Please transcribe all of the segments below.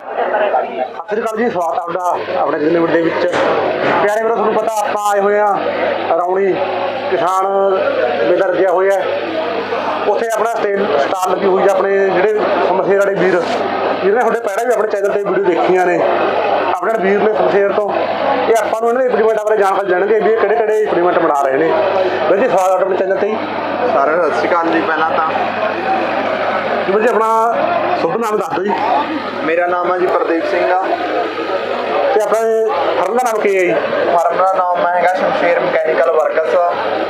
ਸਤਿ ਸ਼੍ਰੀ ਅਕਾਲ ਜੀ ਸਵਾਗਤ ਆਪਦਾ ਆਪਣੇ ਜ਼ਿਲ੍ਹੇ ਦੇ ਵਿੱਚ। ਪਿਆਰੇ ਵੀਰੋ ਤੁਹਾਨੂੰ ਪਤਾ ਆਪਾਂ ਆਏ ਹੋਏ ਆ ਰੌਣੀ ਕਿਸਾਨ ਮੇਲਾ ਲੱਗਿਆ ਹੋਇਆ ਉੱਥੇ ਆਪਣਾ ਸਟੇਲ ਸਟਾਲ ਲੱਗੀ ਹੋਈ ਹੈ ਆਪਣੇ ਜਿਹੜੇ ਸਮਸ਼ੇਰ ਵਾਲੇ ਵੀਰ। ਜਿਹਨੇ ਤੁਹਾਡੇ ਪਹਿਲਾਂ ਵੀ ਆਪਣੇ ਚੈਨਲ ਤੇ ਵੀਡੀਓ ਦੇਖੀਆਂ ਨੇ। ਆਪਣੇ ਵੀਰ ਨੇ ਸਮਸ਼ੇਰ ਤੋਂ। ਇਹ ਆਪਾਂ ਨੂੰ ਇਹਨਾਂ ਦੇ ਇੰਪਲੀਮੈਂਟ ਬਾਰੇ ਜਾਣਕਾਰੀ ਦੇਣਗੇ ਵੀ ਇਹ ਕਿਹੜੇ ਕਿਹੜੇ ਇੰਪਲੀਮੈਂਟ ਬਣਾ ਰਹੇ ਨੇ। ਵੀਰ ਜੀ ਸਵਾਗਤ ਆਪਣੇ ਚੈਨਲ ਤੇ। ਸਾਰਿਆਂ ਨੂੰ ਸਤਿ ਸ਼੍ਰੀ ਅਕਾਲ ਜੀ ਪਹਿਲਾਂ ਤਾਂ। ਵੀਰ ਜੀ ਆਪਣਾ ਸ਼ੁਭ ਨਾਮ ਦੱਸ ਦਿਓ ਜੀ। ਮੇਰਾ ਨਾਮ ਹੈ ਜੀ ਪ੍ਰਦੀਪ ਸਿੰਘ ਆ। ਤੇ ਆਪਣੇ ਫਰਮ ਦਾ ਨਾਮ ਕੀ ਹੈ ਜੀ? ਫਰਮ ਦਾ ਨਾਮ ਹੈਗਾ Shamsher mechanical works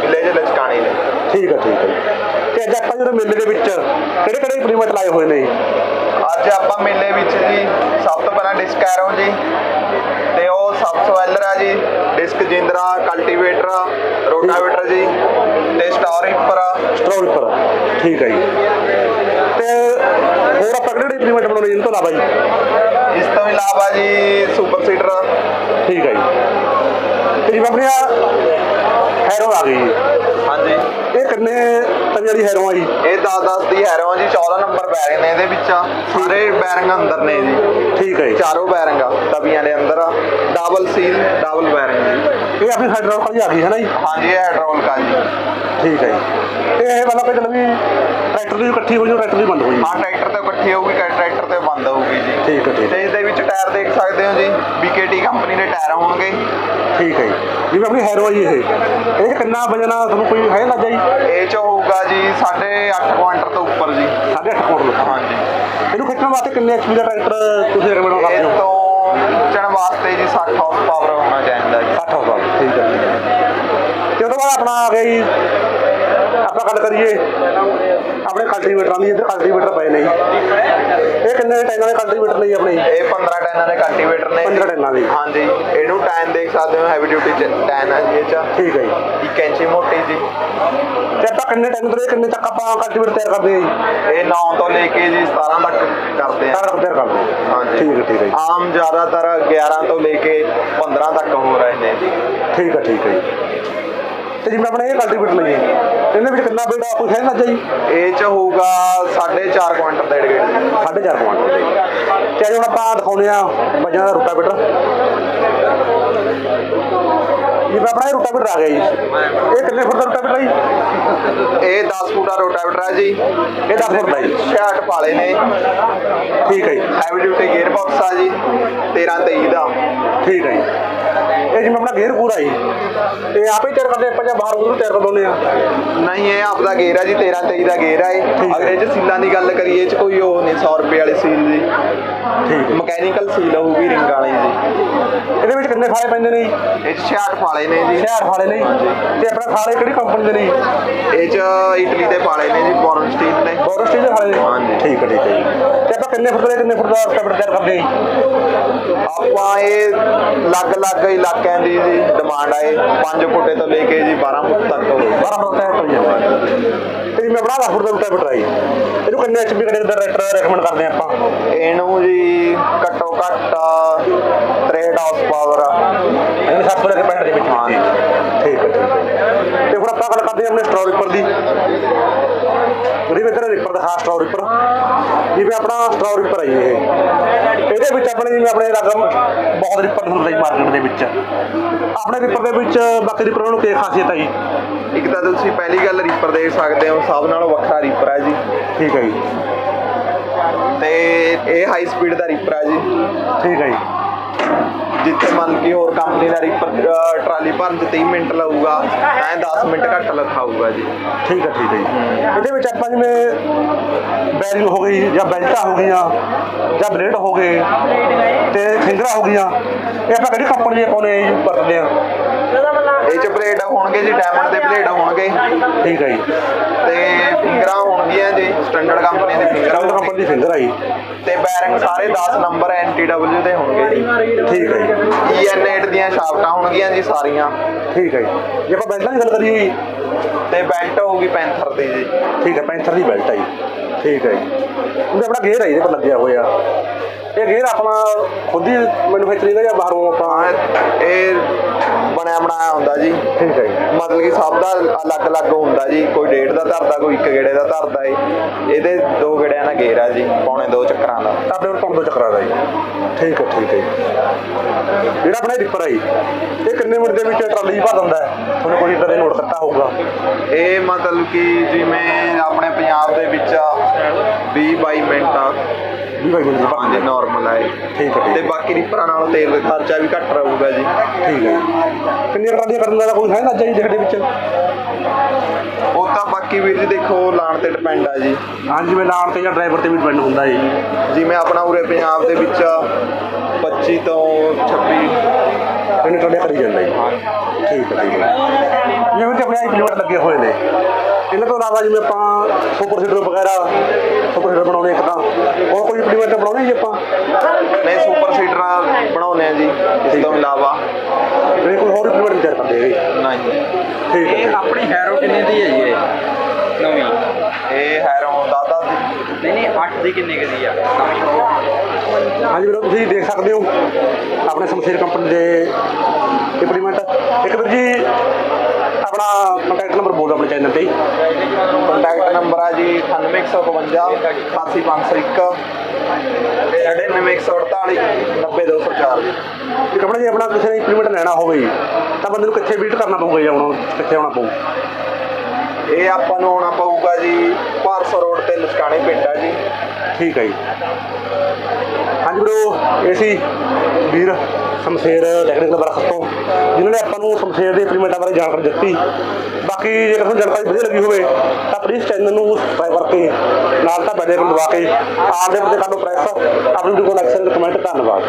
village Lachkani ਨੇ ਠੀਕ ਹੈ ਠੀਕ ਹੈ। ਤੇ ਅੱਜ ਆਪਾਂ ਜਦੋਂ ਮੇਲੇ ਦੇ ਵਿੱਚ ਕਿਹੜੇ ਕਿਹੜੇ ਇੰਪਲੀਮੈਂਟ ਲਾਏ ਹੋਏ ਨੇ ਜੀ? ਅੱਜ ਆਪਾਂ ਮੇਲੇ ਵਿੱਚ ਜੀ ਸਭ ਤੋਂ ਪਹਿਲਾਂ ਡਿਸਕ ਐਰੋ ਜੀ ਤੇ ਉਹ ਸਬ ਸਵੈਲਰ ਆ ਜੀ ਡਿਸਕ ਜਿੰਦਰਾ ਕਲਟੀਵੇਟਰ ਰੋਟਾਵੇਟਰ ਜੀ ਤੇ ਸਟੋਰ ਹਿੱਪਰ ਸਟਰੋਲ ਉੱਪਰ ਠੀਕ ਹੈ ਜੀ। ਤੇ ਹੋਰ ਆਪਾਂ ਕਿਹੜੇ ਇੰਪਲੀਮੈਂਟ ਬਣਾਉਣੇ ਜੀ, ਇਹਨਾਂ ਤੋਂ ਇਲਾਵਾ ਜੀ ਇਸ ਤੋਂ ਇਲਾਵਾ ਜੀ ਸੁਪਰ ਸੀਡਰ ਠੀਕ ਹੈ ਜੀ। ਤੇ ਜਿਵੇਂ ਆਪਣੀਆਂ ਹੈਰੋ ਆ ਗਈ ਹਾਂਜੀ। ਇਹ ਕਿੰਨੇ ਤਵੀਆਂ ਦੀ ਹੈਰੋ ਆ ਜੀ? ਇਹ 10 10 ਦੀ ਹੈਰੋ ਆ ਜੀ 14 ਨੰਬਰ ਬੈਰਿੰਗ ਨੇ ਇਹਦੇ ਵਿੱਚ। ਸਾਰੇ ਬੈਰਿੰਗ ਅੰਦਰ ਨੇ ਜੀ। ਠੀਕ ਹੈ ਜੀ। ਚਾਰੋਂ ਬੈਰਿੰਗ ਆ ਤਵੀਆਂ ਦੇ ਅੰਦਰ ਡਬਲ ਸੀਲ ਡਬਲ ਬੈਰਿੰਗ ਜੀ ਇਹ ਆਪਣੀ ਹਾਈਡ੍ਰੋਲਿਕ ਵਾਲੀ ਆ ਗਈ ਹੈ ਨਾ ਜੀ? ਹਾਂਜੀ ਇਹ ਹਾਈਡ੍ਰੋਲਿਕ ਆ ਜੀ। ਠੀਕ ਹੈ ਜੀ। ਇਹ ਮਤਲਬ ਕਿ ਚਲ ਵੀ ਟਰੈਕਟਰ ਦੀ ਇਕੱਠੀ ਹੋਈ ਜਾਂ ਟਰੈਕਟਰ ਦੀ ਬੰਦ ਹਾਂ ਟਰੈਕਟਰ ਤੇ ਇਕੱਠੀ ਹੋਊਗੀ ਕਿ ਟਰੈਕਟਰ ਤੇ ਬੰਦ ਹੋਊਗੀ ਜੀ। ਠੀਕ ਹੈ ਠੀਕ ਤੇ ਹੈ। ਇਸ ਦੇ ਵਿੱਚ ਟਾਇਰ ਦੇਖ ਸਕਦੇ ਹੋ ਜੀ BKT ਕੰਪਨੀ ਦੇ ਟਾਇਰ ਹੋਣਗੇ। ਠੀਕ ਹੈ ਜੀ। ਜਿਵੇਂ ਆਪਣੀ ਹੈਰੋ ਆ ਜੀ ਇਹ। ਇਹ 'ਚ ਕਿੰਨਾ ਵਜਨ ਆ ਤੁਹਾਨੂੰ ਕੋਈ ਹੈ ਲੱਜਾ ਜੀ? ਇਹ ਚ ਹੋਊਗਾ ਜੀ 8.5 ਕੁਆਂਟਲ ਤੋਂ ਉੱਪਰ ਜੀ। 8.5 ਕੁਇੰਟਲ ਹਾਂਜੀ। ਇਹਨੂੰ ਖਿੱਚਣ ਵਾਸਤੇ ਕਿੰਨੇ ਦਾ ਟਰੈਕਟਰ ਤੁਸੀਂ ਰეკਮੈਂਡ ਕਰਦੇ ਇਹ ਹੋ? ਤੋਂ ਖਿੱਚਣ ਵਾਸਤੇ ਜੀ 60 ਹਾਰਸ ਪਾਵਰ ਹੋਣਾ ਚਾਹੀਦਾ ਜੀ। 60 ਹਜ਼ਾਰ ਠੀਕ ਹੈ ਠੀਕ ਹੈ। ਤੇ ਉਹਦੇ ਬਾਅਦ ਆਪਣਾ ਆ ਗਿਆ ਜੀ ਆਪਾਂ ਗੱਲ ਕਰੀਏ ਆਪਣੇ ਕਲਟੀਵੇਟਰਾਂ ਦੀ ਇੱਧਰ ਕਲਟੀਵੇਟਰ ਪਏ ਨੇ ਜੀ। ਇਹ ਕਿੰਨੇ ਟਾਈਨਾਂ ਦੇ ਕਲਟੀਵੇਟਰ ਨੇ ਜੀ ਆਪਣੇ? ਇਹ 15 ਟੈਨਾਂ ਦੇ ਕਲਟੀਵੇਟਰ ਨੇ। 15 ਟੈਨਾਂ ਦੇ। ਹਾਂਜੀ ਇਹਨੂੰ ਟੈਨ ਦੇਖ ਸਕਦੇ ਹੋ ਹੈਵੀ ਡਿਊਟੀ ਟੈਨ ਹੈ ਜੀ ਇਹ ਚ। ਠੀਕ ਹੈ ਜੀ। ਇੱਕ ਇੰਚੀ ਕਿੰਨੇ ਟਾਈਮ ਤੋਂ ਲੈ ਕੇ ਕਿੰਨੇ ਤੱਕ ਆਪਾਂ ਕਲਟੀਵੇਟਰ ਤਿਆਰ ਕਰਦੇ ਜੀ? ਇਹ 9 ਤੋਂ ਲੈ ਕੇ ਜੀ 17 ਤੱਕ ਕਰਦੇ ਆ। ਸਾਰਾ ਤਿਆਰ ਕਰਦੇ ਹਾਂ ਹਾਂਜੀ। ਠੀਕ ਹੈ ਠੀਕ ਹੈ ਜੀ। ਆਮ ਜ਼ਿਆਦਾਤਰ 11 ਤੋਂ ਲੈ ਕੇ 15 ਤੱਕ ਹੋ ਰਹੇ ਨੇ ਜੀ। ਠੀਕ ਹੈ ਠੀਕ ਹੈ ਜੀ। ਤੇ ਜਿਵੇਂ ਆਪਣੇ ਇਹ ਕਲਟੀਵੇਟਰ ਨੇ ਜੀ ਇਹਦੇ ਵਿੱਚ ਕਿੰਨਾ ਆ ਕੋਈ ਹੈ ਲੱਜਾ ਜੀ? ਇਹ ਚ ਹੋਊਗਾ 4.5 ਕੁਇੰਟਲ ਦੇ ਡੇਢ। ਸਾਢੇ ਚਾਰ ਕੁਆਂਟਲ ਦੇ। ਤੇ ਅੱਜ ਹੁਣ ਆਪਾਂ ਦਿਖਾਉਂਦੇ ਆ ਵਜਾਂ ਦਾ ਰੋਟਾਵੇਟਰ। ਜਿਵੇਂ ਆਪਣਾ ਇਹ ਰੋਟਾਵੇਟਰ ਆ ਗਿਆ ਜੀ। ਇਹ ਕਿੰਨੇ ਫੁੱਟ ਦਾ ਰੋਟਾਵੇਟਰ ਹੈ ਜੀ? ਇਹ 10 ਫੁੱਟ ਦਾ ਰੋਟਾਵੇਟਰ ਹੈ ਜੀ। ਇਹ 10 ਫੁੱਟ ਦਾ ਜੀ। 66 ਪਾਲੇ ਨੇ। ਠੀਕ ਹੈ ਜੀ। ਹੈਵੀ ਡਿਊਟੀ ਗੇਅਰ ਬਾਕਸ ਆ ਜੀ। 13 23 ਦਾ। ਠੀਕ ਹੈ ਜੀ। ਇਹ ਜਿਵੇਂ ਆਪਣਾ ਗੇਅਰ ਪੂਰਾ ਜੀ। ਇਹ ਆਪੇ ਤਿਆਰ ਕਰਦੇ ਆਪਾਂ ਜਾਂ ਬਾਹਰ ਉਹਨੂੰ ਤਿਆਰ ਕਰਵਾਉਂਦੇ ਆ। ਨਹੀਂ ਇਹ ਆਪਦਾ ਗੇਅਰ ਹੈ ਜੀ 13 23 ਦਾ ਗੇਅਰ ਹੈ ਇਹ। ਠੀਕ ਹੈ। ਅਗਰ ਇਹ ਚ ਸੀਲਾਂ ਦੀ ਗੱਲ ਕਰੀਏ ਇਹ ਚ ਕੋਈ ਉਹ ਨਹੀਂ 100 ਰੁਪਏ ਵਾਲੀ ਸੀਲ ਜੀ। ਠੀਕ ਮਕੈਨੀਕਲ ਸੀਲ ਹੋਊਗੀ ਰਿੰਗ ਵਾਲੀ ਜੀ। ਇਹਦੇ ਵਿੱਚ ਕਿੰਨੇ ਫਾਲੇ ਪੈਂਦੇ ਨੇ ਜੀ? ਇਹ ਚ 66 ਫਾਲੇ ਨੇ ਜੀ। 60 ਫਾਲੇ ਨੇ ਜੀ। ਤੇ ਆਪਣਾ ਫਾਲੇ ਕਿਹੜੀ ਕੰਪਨੀ ਦੇ ਨੇ ਜੀ? ਇਹ ਚ ਇਟਲੀ ਦੇ ਪਾਲੇ ਨੇ ਜੀ ਬੋਰਨ ਸਟੀਲ ਦੇ। ਬੋਰੋ ਸਟੇਜ ਦੇ ਫਾਲੇ ਨੇ? ਹਾਂਜੀ। ਠੀਕ ਹੈ ਠੀਕ ਹੈ ਜੀ। ਕਿੰਨੇ ਫੁੱਟ ਦੇ ਕਿੰਨੇ ਫੁੱਟ ਦਾ ਰੋਟਾਵੇਟਰ ਤਿਆਰ ਕਰਦੇ ਹਾਂ ਆਪਾਂ ਇਹ ਅਲੱਗ-ਅਲੱਗ ਇਲਾਕਿਆਂ ਦੀ ਡਿਮਾਂਡ ਆਏ 5 ਫੁੱਟੇ ਤੋਂ ਲੈ ਕੇ ਜੀ 12 ਫੁੱਟ ਤੱਕ ਹੋਵੇ 12 ਫੁੱਟ ਦਾ ਪਈ ਜਾਂਦਾ। ਤੇ ਆਪਣਾ 10 ਫੁੱਟ ਦਾ ਹੈ ਜੀ। ਇਹਨੂੰ ਕਿੰਨੇ ਐਚਪੀ ਕੜੇ ਦਾ ਟਰੈਕਟਰ ਰეკਮੈਂਡ ਕਰਦੇ ਆਪਾਂ? ਇਹਨੂੰ ਜੀ ਘੱਟੋ ਘੱਟ 63 ਹਾਰਸ ਪਾਵਰ ਇਹਨੂੰ 60 ਤੋਂ ਲੈ ਕੇ 65 ਦੇ ਵਿੱਚ। ਹਾਂ। ਠੀਕ ਹੈ ਹੈ। ਹੁਣ ਆਪਾਂ ਗੱਲ ਕਰਦੇ ਹਾਂ ਆਪਣੇ ਸਟ੍ਰੋ ਰਿਪਰ ਦੀ। ਰਿਪਰ ਰਿਪਰ ਦਾ ਖਾਸ ਸਟ੍ਰੋ ਰਿਪਰ ਜਿਵੇਂ ਆਪਣਾ ਸਟ੍ਰੋ ਰਿਪਰ ਹੈ ਇਹ। ਇਹਦੇ ਵਿੱਚ ਆਪਣੇ ਜਿਵੇਂ ਆਪਣੇ ਰਕਮ ਬਹੁਤ ਰਿਪਰ ਹੁੰਦੇ ਜੀ ਮਾਰਕੀਟ ਦੇ ਵਿੱਚ। ਆਪਣੇ ਰਿਪਰ ਦੇ ਵਿੱਚ ਬਾਕੀ ਰਿਪਰਾਂ ਨੂੰ ਕੀ ਖਾਸੀਅਤ ਹੈ ਜੀ? ਇੱਕ ਤਾਂ ਤੁਸੀਂ ਪਹਿਲੀ ਗੱਲ ਰੀਪਰ ਦੇਖ ਸਕਦੇ ਹੋ ਸਭ ਨਾਲੋਂ ਵੱਖਰਾ ਰੀਪਰ ਹੈ ਜੀ। ਠੀਕ ਹੈ ਜੀ। ਤੇ ਇਹ ਹਾਈ ਸਪੀਡ ਦਾ ਰੀਪਰ ਹੈ ਜੀ। ਠੀਕ ਹੈ ਜੀ। ਜਿੱਥੇ ਮੰਨ ਕੇ ਹੋਰ ਕੰਪਨੀ ਦਾ ਰੀਪਰ ਟਰਾਲੀ ਭਰਨ ਚ 30 ਮਿੰਟ ਲਊਗਾ ਐ 10 ਮਿੰਟ ਘੱਟ ਲਿਖਾਊਗਾ ਜੀ। ਠੀਕ ਹੈ ਠੀਕ ਹੈ ਜੀ। ਇਹਦੇ ਵਿੱਚ ਆਪਾਂ ਜਿਵੇਂ ਬੈਰਿੰਗ ਹੋ ਗਈ ਜਾਂ ਬੈਲਟਾਂ ਹੋ ਗਈਆਂ ਜਾਂ ਬਲੇਡ ਹੋ ਗਏ ਤੇ ਫਿੰਗਰਾਂ ਹੋ ਗਈਆਂ ਇਹ ਆਪਾਂ ਕਿਹੜੀ ਕੰਪਨੀ ਦੇ ਪਾਉਣੇ ਯੂਜ਼ ਕਰਦੇ ਆ? ਇਹ ਚ ਬਲੇਡ ਹੋਣਗੇ ਜੀ ਡਾਇਮੰਡ ਦੇ ਬਲੇਡ ਹੋਣਗੇ। ਠੀਕ ਹੈ ਜੀ। ਤੇ ਫਿੰਗਰਾਂ ਹੋਣਗੀਆਂ ਜੀ ਸਟੈਂਡਰਡ ਕੰਪਨੀ ਦੇ ਫਿੰਗਰ ਕੰਪਨੀ ਕੰਪਨੀ ਦੀ ਫਿੰਗਰ ਆਈ ਤੇ ਬੈਰਿੰਗ ਸਾਰੇ 10 ਨੰਬਰ ਐਨਟੀਡਬਲਯੂ ਦੇ ਹੋਣਗੇ ਜੀ। ਠੀਕ ਹੈ ਜੀ। EN8 ਦੀਆਂ ਸ਼ਾਫਟਾਂ ਹੋਣਗੀਆਂ ਜੀ ਸਾਰੀਆਂ। ਠੀਕ ਹੈ ਜੀ। ਜੇ ਆਪਾਂ ਬੈਲਟਾਂ ਦੀ ਗੱਲ ਕਰੀਏ ਜੀ, ਤੇ ਬੈਲਟ ਹੋਊਗੀ ਪੈਂਥਰ ਦੀ ਜੀ। ਠੀਕ ਹੈ ਪੈਂਥਰ ਦੀ ਬੈਲਟ ਹੈ ਜੀ। ਠੀਕ ਹੈ ਜੀ। ਉਹਦੇ ਆਪਣਾ ਗੇਅਰ ਹੈ ਇਹਦੇ ਪਰ ਲੱਗਿਆ ਹੋਇਆ। ਇਹ ਗੇਅਰ ਆਪਣਾ ਖੁਦ ਹੀ ਮੈਨੂਫੈਕਚਰਿੰਗ ਹੈ ਜਾਂ ਬਾਹਰੋਂ ਆਪਾਂ ਇਹ ਬਣਿਆ ਬਣਾਇਆ ਹੁੰਦਾ ਜੀ। ਠੀਕ ਹੈ ਮਤਲਬ ਕਿ ਸਭ ਦਾ ਅਲੱਗ-ਅਲੱਗ ਹੁੰਦਾ ਜੀ। ਕੋਈ ਡੇਢ ਦਾ ਧਰਦਾ ਕੋਈ ਇੱਕ ਗੇੜੇ ਦਾ ਧਰਦਾ ਏ ਇਹਦੇ ਦੋ ਗੇੜਿਆਂ ਦਾ ਗੇਰ ਆ ਜੀ ਪੌਣੇ ਦੋ ਚੱਕਰਾਂ ਦਾ। ਆਪਣੇ ਕੋਲ ਪੰਪ ਦੋ ਚੱਕਰਾਂ ਦਾ ਜੀ। ਠੀਕ ਹੈ ਠੀਕ ਹੈ ਜਿਹੜਾ ਆਪਣਾ ਰਿਪਰ ਹੈ ਜੀ ਇਹ ਕਿੰਨੇ ਮਿੰਟ ਦੇ ਵਿੱਚ ਟਰਾਲੀ ਭਰ ਦਿੰਦਾ ਹੈ? ਤੁਹਾਨੂੰ ਕੋਈ ਇਦਾਂ ਦੇ ਨੋਟ ਕਰਤਾ ਹੋਊਗਾ? ਇਹ ਮਤਲਬ ਕਿ ਜਿਵੇਂ ਆਪਣੇ ਪੰਜਾਬ ਦੇ ਵਿੱਚ 20 22 ਮਿੰਟ ਵੀ ਭਾਈ ਮਿੰਟ ਦੀ ਭਰ ਹਾਂਜੀ ਨਾਰਮਲ ਇਹ। ਠੀਕ ਹੈ ਤੇ ਬਾਕੀ ਰੀਪਰਾਂ ਨਾਲੋਂ ਤੇਲ ਦਾ ਖਰਚਾ ਵੀ ਘੱਟ ਰਹੂਗਾ ਜੀ। ਠੀਕ ਹੈ ਜੀ। ਕਿੰਨੀਆਂ ਟਰਾਲੀਆਂ ਕਰਨ ਦਾ ਕੋਈ ਹੈ ਨਾ ਜੀ ਦੇਖਦੇ ਵਿੱਚ? ਉਹ ਤਾਂ ਬਾਕੀ ਵੀਰ ਜੀ ਦੇਖੋ ਲਾਣ ਤੇ ਡਿਪੈਂਡ ਆ ਜੀ। ਹਾਂਜੀ ਜਿਵੇਂ ਲਾਣ ਤੇ ਜਾਂ ਡਰਾਈਵਰ ਤੇ ਵੀ ਡਿਪੈਂਡ ਹੁੰਦਾ ਜੀ। ਜਿਵੇਂ ਆਪਣਾ ਉਰੇ ਪੰਜਾਬ ਦੇ ਵਿੱਚ 25 ਤੋਂ 26 ਕਿੰਨੇ ਟਰਾਲੀਆਂ ਕਰੀ ਜਾਂਦਾ ਠੀਕ ਹੈ। ਠੀਕ ਹੈ ਜਿਵੇਂ ਕਿ ਆਪਣੇ ਇੰਪਲੀਮੈਂਟ ਲੱਗੇ ਹੋਏ ਨੇ। ਇਹਨਾਂ ਤੋਂ ਇਲਾਵਾ ਜਿਵੇਂ ਆਪਾਂ ਸੁਪਰ ਸੀਡਰ ਵਗੈਰਾ ਸੁਪਰ ਸੀਡਰ ਬਣਾਉਣੇ ਇੱਕ ਤਾਂ। ਹੋਰ ਕੋਈ ਇੰਪਲੀਮੈਂਟ ਬਣਾਉਣੇ ਜੀ ਆਪਾਂ? ਨਹੀਂ ਸੁਪਰ ਸੀਡਰ ਬਣਾਉਨੇ ਆ ਜੀ ਇਸ ਤੋਂ ਇਲਾਵਾ। ਨਹੀਂ ਕੋਈ ਹੋਰ ਇੰਪਲੀਮੈਂਟ ਵਿਚਾਰ ਕਰਦੇ ਹੈਗੇ? ਨਹੀਂ। ਠੀਕ ਹੈ ਇਹ ਆਪਣੀ ਹੈਰੋ ਕਿੰਨੇ ਦੀ ਹੈ ਜੀ ਇਹ? ਨਵੀਂ? ਇਹ ਹੈਰੋਂ ਦਾਦਾ ਦੀ। ਨਹੀਂ ਨਹੀਂ 8 ਦੀ ਕਿੰਨੇ ਕੁ ਦੀ ਆ? ਨਵੀਂ ਹਾਂਜੀ ਵੀਰੋ ਤੁਸੀਂ ਦੇਖ ਸਕਦੇ ਹੋ ਆਪਣੇ ਸਮਸ਼ੇਰ ਕੰਪਨੀ ਦੇ ਇੰਪਲੀਮੈਂਟ ਇੱਕ ਵੀਰ ਜੀ ਆਪਣਾ ਕੰਟੈਕਟ ਨੰਬਰ ਬੋਲ ਆਪਣੇ ਚੈਨਲ ਤੇ। ਨੰਬਰ ਆ ਜੀ 9852 88501 99148 90204 ਤੇ ਕਪੜਾ ਜੇ ਆਪਣਾ ਕਿਸੇ ਨੇ ਇੰਪਲੀਮੈਂਟ ਲੈਣਾ ਹੋਵੇ, ਤਾਂ ਬੰਦੇ ਨੂੰ ਕਿੱਥੇ ਵਿਜ਼ਿਟ ਕਰਨਾ ਪਊਗਾ ਜੀ ਆਉਣਾ ਕਿੱਥੇ ਆਉਣਾ ਪਊ? ਇਹ ਆਪਾਂ ਨੂੰ ਆਉਣਾ ਪਊਗਾ ਜੀ ਭਾਰਸੋ ਰੋਡ ਤੇ ਲਸਕਾਣੇ ਪਿੰਡ ਆ ਜੀ। ਠੀਕ ਹੈ ਜੀ। ਹਾਂਜੀ ਵੀਰੋ, ਇਹ ਸੀ ਵੀਰ ਸ਼ਮਸ਼ੇਰ ਟੈਕਨੀਕਲ ਵਰਕਸ ਤੋਂ, ਜਿਨ੍ਹਾਂ ਨੇ ਆਪਾਂ ਨੂੰ ਸ਼ਮਸ਼ੇਰ ਦੇ ਇੰਪਲੀਮੈਂਟਾਂ ਬਾਰੇ ਜਾਣਕਾਰੀ ਦਿੱਤੀ। ਬਾਕੀ ਜੇਕਰ ਤੁਹਾਨੂੰ ਜਾਣਕਾਰੀ ਵਧੀਆ ਲੱਗੀ ਹੋਵੇ, ਤਾਂ ਪਲੀਜ਼ ਚੈਨਲ ਨੂੰ ਸਬਸਕ੍ਰਾਈਬ ਕਰਕੇ ਨਾਲ ਤਾਂ ਬੈਲ ਆਈਕਨ ਦਬਾ ਕੇ, ਆਲ ਦੇ ਉੱਤੇ ਕਰ ਲਓ ਪ੍ਰੈਸ ਆਪਣੀ ਵੀਡੀਓ ਕੋਲ ਐਕਸ਼ਨ ਕਮੈਂਟ ਧੰਨਵਾਦ।